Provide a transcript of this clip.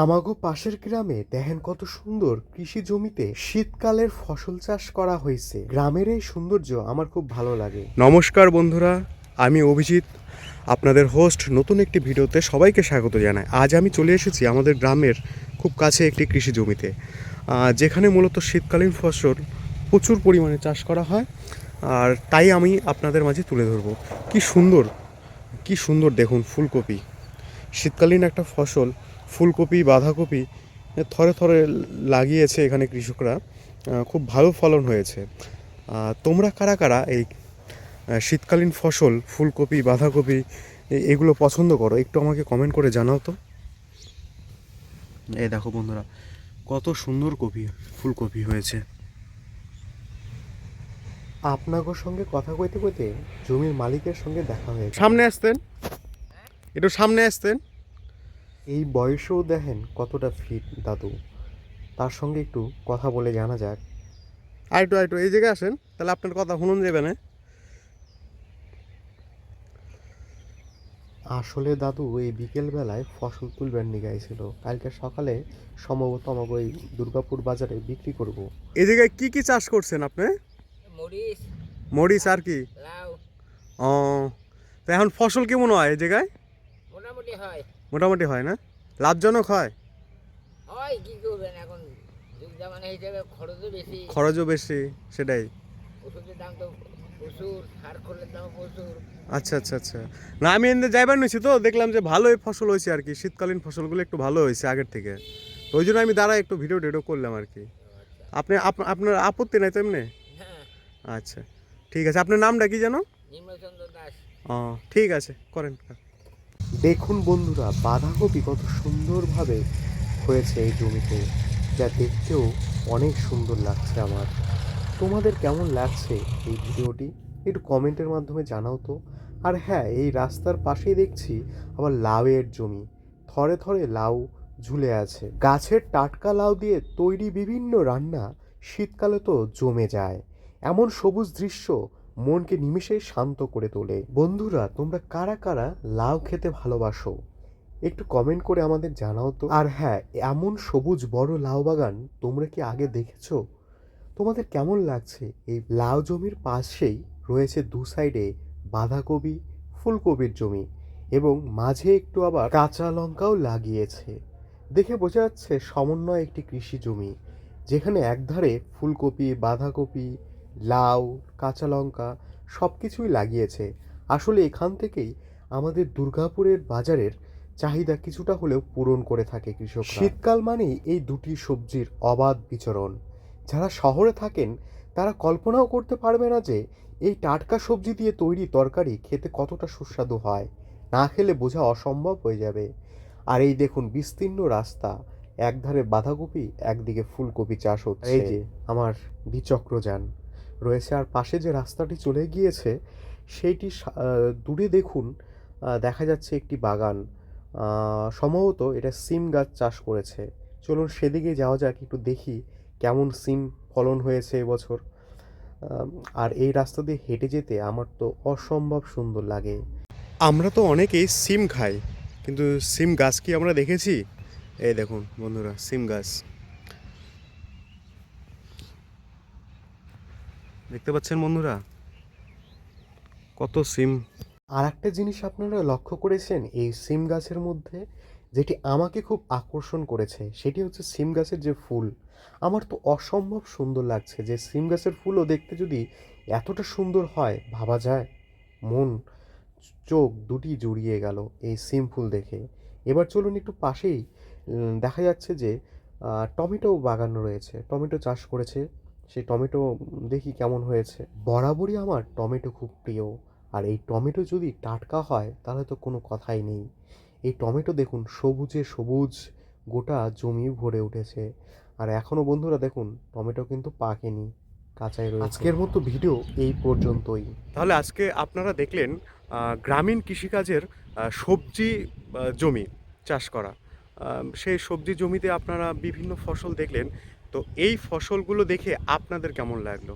আমাগো পাশের গ্রামে দেখেন কত সুন্দর কৃষি জমিতে শীতকালের ফসল চাষ করা হয়েছে। গ্রামের এই সৌন্দর্য আমার খুব ভালো লাগে। নমস্কার বন্ধুরা, আমি অভিজিৎ। আপনাদের হোস্ট নতুন একটি ভিডিওতে সবাইকে স্বাগত জানাই। আজ আমি চলে এসেছি আমাদের গ্রামের খুব কাছে একটি কৃষি জমিতে। যেখানে মূলত শীতকালীন ফসল প্রচুর পরিমাণে চাষ করা হয়। আর তাই আমি আপনাদের মাঝে তুলে ধরবো। কি সুন্দর কি সুন্দর দেখুন ফুলকপি। শীতকালীন একটা ফসল ফুলকপি বাঁধাকপি থরে থরে লাগিয়েছে এখানে কৃষকরা। খুব ভালো ফলন হয়েছে। তোমরা কারা কারা এই শীতকালীন ফসল ফুলকপি বাঁধাকপি এগুলো পছন্দ করো? একটু আমাকে কমেন্ট করে জানাও তো। এই দেখো বন্ধুরা কত সুন্দর কপি ফুলকপি হয়েছে। আপনাগোর সঙ্গে কথা কইতে কইতে জমির মালিকের সঙ্গে দেখা হয়েছে সামনে আসতেন। একটু সামনে আসতেন। এই বয়সেও দেখেন কতটা ফিট দাদু। তার সঙ্গে একটু কথা বলে জানা যাক। আইটু আইটু এই জায়গায় আসেন তাহলে আপনার কথা শুনুন যাবে না আসলে দাদু এই বিকেলবেলায় ফসল তুলবেন নিগাইছিল কালকে সকালে সম্ভবত আমাকে ওই দুর্গাপুর বাজারে বিক্রি করব। এই জায়গায় কি কি চাষ করছেন আপনি? মরিচ। মরিচ আর কি? ও তো এখন ফসল কেমন হয় এই জায়গায়? মোটামুটি হয়। মোটামুটি হয় না? লাভজনক হয়? হয় কি করবেন? এখন যুগ জামানা হিসেবে খরচও বেশি। খরচও বেশি সেটাই। ওষুধের দাম তো প্রচুর সার খোলের দাম প্রচুর। আচ্ছা আচ্ছা আচ্ছা। না আমি এনে যাইবার নিছি তো দেখলাম যে ভালোই ফসল হয়েছে আর কি। শীতকালীন ফসলগুলো একটু ভালো হয়েছে আগের থেকে। তো ওই জন্য আমি দাঁড়া একটু ভিডিও টিডিও করলাম আর কি। আপনি আপ- আপনার আপত্তি নাই তো এমনি? হ্যাঁ। আচ্ছা ঠিক আছে। আপনার নামটা কি জানো দাস। ও ঠিক আছে করেন। দেখুন বন্ধুরা, বাঁধাকপি কত সুন্দরভাবে হয়েছে এই জমিতে। যা দেখতেও অনেক সুন্দর লাগছে আমার। তোমাদের কেমন লাগছে এই ভিডিওটি? একটু কমেন্টের মাধ্যমে জানাও তো। আর হ্যাঁ এই রাস্তার পাশেই দেখছি আবার লাউয়ের জমি। থরে থরে লাউ ঝুলে আছে। গাছের টাটকা লাউ দিয়ে তৈরি বিভিন্ন রান্না শীতকালে তো জমে যায়। এমন সবুজ দৃশ্য মনকে নিমিষেই শান্ত করে তোলে। বন্ধুরা, তোমরা কারা কারা লাউ খেতে ভালোবাসো? একটু কমেন্ট করে আমাদের জানাও তো। আর হ্যাঁ এমন সবুজ বড় লাউ বাগান তোমরা কি আগে দেখেছ? তোমাদের কেমন লাগছে? এই লাউ জমির পাশেই রয়েছে দু সাইডে বাঁধাকপি, ফুলকপির জমি এবং মাঝে একটু আবার কাঁচা লঙ্কাও লাগিয়েছে। দেখে বোঝা যাচ্ছে সমন্বয় একটি কৃষি জমি, যেখানে একধারে ফুলকপি, বাঁধাকপি লাউ, কাঁচা লঙ্কা সব কিছুই লাগিয়েছে। আসলে এখান থেকেই আমাদের দুর্গাপুরের বাজারের চাহিদা কিছুটা হলেও পূরণ করে থাকে কৃষক শীতকাল মানেই এই দুটি সবজির অবাধ বিচরণ। যারা শহরে থাকেন, তারা কল্পনাও করতে পারবে না যে এই টাটকা সবজি দিয়ে তৈরি তরকারি খেতে কতটা সুস্বাদু হয়। না খেলে বোঝা অসম্ভব হয়ে যাবে। আর এই দেখুন বিস্তীর্ণ রাস্তা। একধারে বাঁধাকপি, একদিকে ফুলকপি চাষ হচ্ছে। এই যে, আমার দ্বিচক্রযান। রয়েছে আর পাশে যে রাস্তাটি চলে গিয়েছে, সেইটি দূরে দেখুন দেখা যাচ্ছে একটি বাগান। সম্ভবত এটা সিম গাছ চাষ করেছে। চলুন সেদিকে যাওয়া যাক, একটু দেখি কেমন সিম ফলন হয়েছে এবছর। আর এই রাস্তা দিয়ে হেঁটে যেতে আমার তো অসম্ভব সুন্দর লাগে। আমরা তো অনেকেই সিম খাই, কিন্তু সিম গাছ কি আমরা দেখেছি? এই দেখুন বন্ধুরা, সিম গাছ। দেখতে পাচ্ছেন বন্ধুরা? কত সিম। আর একটা জিনিস আপনারা লক্ষ্য করেছেন এই সিম গাছের মধ্যে যেটি আমাকে খুব আকর্ষণ করেছে, সেটি হচ্ছে সিম গাছের যে ফুল। আমার তো অসম্ভব সুন্দর লাগছে যে সিম গাছের ফুলও দেখতে যদি এতটা সুন্দর হয়, ভাবা যায়। মন, চোখ দুটি জুড়িয়ে গেল এই সিম ফুল দেখে। এবার চলুন একটু পাশেই দেখা যাচ্ছে যে টমেটো বাগান রয়েছে। টমেটো চাষ করেছে। সেই টমেটো দেখি কেমন হয়েছে। বরাবরই আমার টমেটো খুব প্রিয়। আর এই টমেটো যদি টাটকা হয় তাহলে তো কোনো কথাই নেই। এই টমেটো দেখুন সবুজে সবুজ গোটা জমি ভরে উঠেছে। আর এখনও বন্ধুরা দেখুন টমেটো কিন্তু পাকেনি কাঁচাই রয়েছে। আজকের মতো ভিডিও এই পর্যন্তই। তাহলে আজকে আপনারা দেখলেন গ্রামীণ কৃষিকাজের সবজি জমি চাষ করা। সেই সবজি জমিতে আপনারা বিভিন্ন ফসল দেখলেন। তো এই ফসলগুলো দেখে আপনাদের কেমন লাগল?